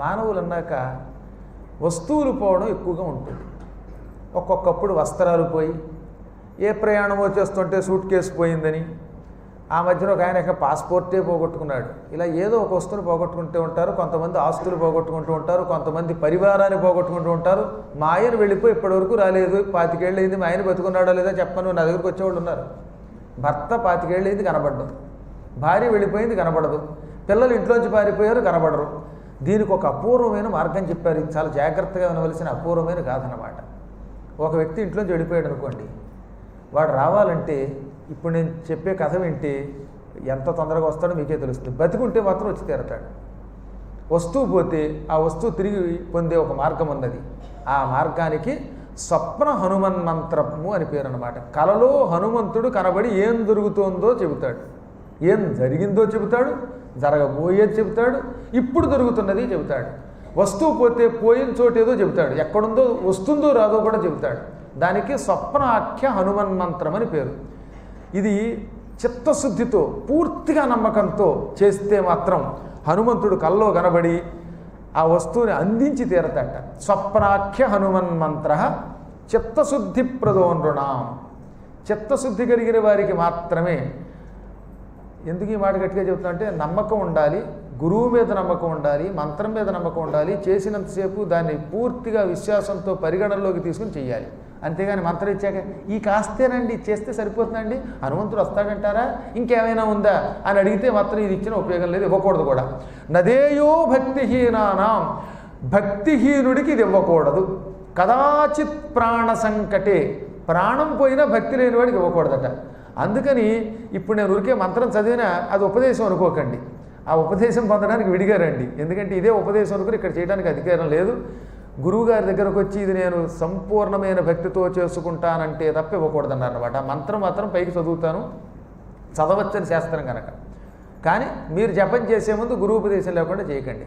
మానవులు అన్నాక వస్తువులు పోవడం ఎక్కువగా ఉంటుంది. ఒక్కొక్కప్పుడు వస్త్రాలు పోయి ఏ ప్రయాణమో చేస్తుంటే సూట్ కేసు పోయిందని ఆ మధ్యన ఒక ఆయన యొక్క పాస్పోర్టే పోగొట్టుకున్నాడు. ఇలా ఏదో ఒక వస్తువుని పోగొట్టుకుంటూ ఉంటారు కొంతమంది ఆస్తులు పోగొట్టుకుంటూ ఉంటారు కొంతమంది పరివారాన్ని పోగొట్టుకుంటూ ఉంటారు. మా ఆయన వెళ్ళిపోయి ఇప్పటివరకు రాలేదు పాతికేళ్ళు అయింది మా ఆయన బతుకున్నాడో లేదో చెప్పను నా దగ్గరికి వచ్చేవాళ్ళు ఉన్నారు. భర్త పాతికేళ్ళు అయింది కనబడ్డం భార్య వెళ్ళిపోయింది కనబడదు పిల్లలు ఇంట్లోంచి పారిపోయారు కనబడరు. దీనికి ఒక అపూర్వమైన మార్గం చెప్పారు. ఇది చాలా జాగ్రత్తగా వినవలసిన అపూర్వమైన కాథ ఒక వ్యక్తి ఇంట్లోంచి వెళ్ళిపోయాడు అనుకోండి. వాడు రావాలంటే ఇప్పుడు నేను చెప్పే కథ వింటే ఎంత తొందరగా వస్తాడో మీకే తెలుస్తుంది. బతికుంటే మాత్రం వచ్చి తీరతాడు. వస్తువు పోతే ఆ వస్తువు తిరిగి పొందే ఒక మార్గం ఉన్నది. ఆ మార్గానికి స్వప్న హనుమన్ మంత్రము అని పేరు అనమాట కలలో హనుమంతుడు కనబడి ఏం జరుగుతోందో చెబుతాడు. ఏం జరిగిందో చెబుతాడు. జరగబోయేది చెబుతాడు ఇప్పుడు దొరుకుతున్నది చెబుతాడు. వస్తువు పోతే పోయిన చోటు ఏదో చెబుతాడు ఎక్కడుందో వస్తుందో రాదో కూడా చెబుతాడు. దానికి స్వప్నాఖ్య హనుమన్ మంత్రం అని పేరు. ఇది చిత్తశుద్ధితో పూర్తిగా నమ్మకంతో చేస్తే మాత్రం హనుమంతుడు కల్లో కనబడి ఆ వస్తువుని అందించి తీరతాట స్వప్నాఖ్య హనుమన్ మంత్ర చిత్తశుద్ధి ప్రదోనృణాం చిత్తశుద్ధి కలిగిన వారికి మాత్రమే ఎందుకు ఈ మాట గట్టిగా చెబుతున్నా అంటే నమ్మకం ఉండాలి గురువు మీద నమ్మకం ఉండాలి మంత్రం మీద నమ్మకం ఉండాలి చేసినంతసేపు దాన్ని పూర్తిగా విశ్వాసంతో పరిగణనలోకి తీసుకుని చెయ్యాలి. అంతేగాని మంత్రం ఇచ్చాక ఈ కాస్తేనండి చేస్తే సరిపోతుందండి హనుమంతుడు వస్తాడంటారా? ఇంకేమైనా ఉందా? అని అడిగితే మాత్రం ఇది ఇచ్చిన ఉపయోగం లేదు ఇవ్వకూడదు కూడా. నదేయో భక్తిహీనానాం భక్తిహీనుడికి ఇది ఇవ్వకూడదు. కదాచిత్ ప్రాణ సంకటే ప్రాణం పోయినా భక్తి లేని వాడికి ఇవ్వకూడదట. అందుకని ఇప్పుడు నేను ఊరికే మంత్రం చదివినా అది ఉపదేశం అనుకోకండి. ఆ ఉపదేశం పొందడానికి విడిగారండి ఎందుకంటే ఇదే ఉపదేశం అనుకుని ఇక్కడ చేయడానికి అధికారం లేదు. గురువు గారి దగ్గరకు వచ్చి ఇది నేను సంపూర్ణమైన భక్తితో చేసుకుంటానంటే తప్ప ఇవ్వకూడదన్నారనమాట ఆ మంత్రం మాత్రం పైకి చదువుతాను. చదవచ్చని శాస్త్రం కనుక. కానీ మీరు జపం చేసే ముందు గురువు ఉపదేశం లేకుండా చేయకండి.